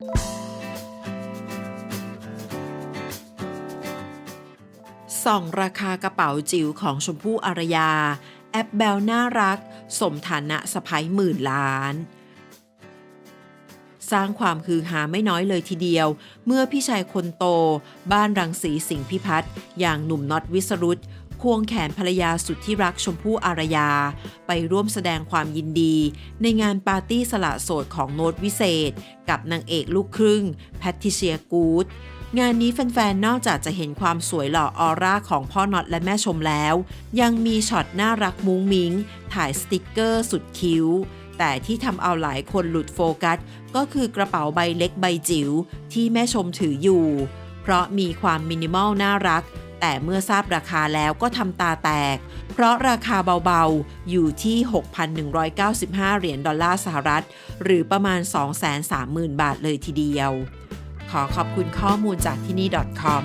ส่องราคากระเป๋าจิ๋วของชมพู่อารยา แอปแบลน่ารัก สมฐานะสะพ้ยหมื่นล้าน สร้างความฮือฮาไม่น้อยเลยทีเดียว เมื่อพี่ชายคนโต บ้านรังสีสิงห์พิพัฒน์อย่างหนุ่มน็อตวิสรุต ควงแขนภรรยาสุดที่รักชมพู่อารยา ไปร่วมแสดงความยินดี ในงานปาร์ตี้สละโสดของโน้ตวิเศษ กับนางเอกลูกครึ่ง แพทติเชียกูดงานนี้แฟนๆ นอกจากจะเห็นความสวยหล่อออร่าของพ่อน็อตและแม่ชมแล้ว ยังมีช็อตน่ารักมุ้งมิ้ง ถ่ายสติกเกอร์สุดคิ้ว แต่ที่ทำเอาหลายคนหลุดโฟกัส ก็คือกระเป๋าใบเล็กใบจิ๋วที่แม่ชมถืออยู่ เพราะมีความมินิมอลน่ารัก แต่เมื่อทราบราคาแล้วก็ทำตาแตก เพราะราคาเบาๆ อยู่ที่ 6,195 เหรียญดอลลาร์สหรัฐ หรือประมาณ 230,000 บาทเลยทีเดียว ขอขอบคุณข้อมูลจากที่นี่ .com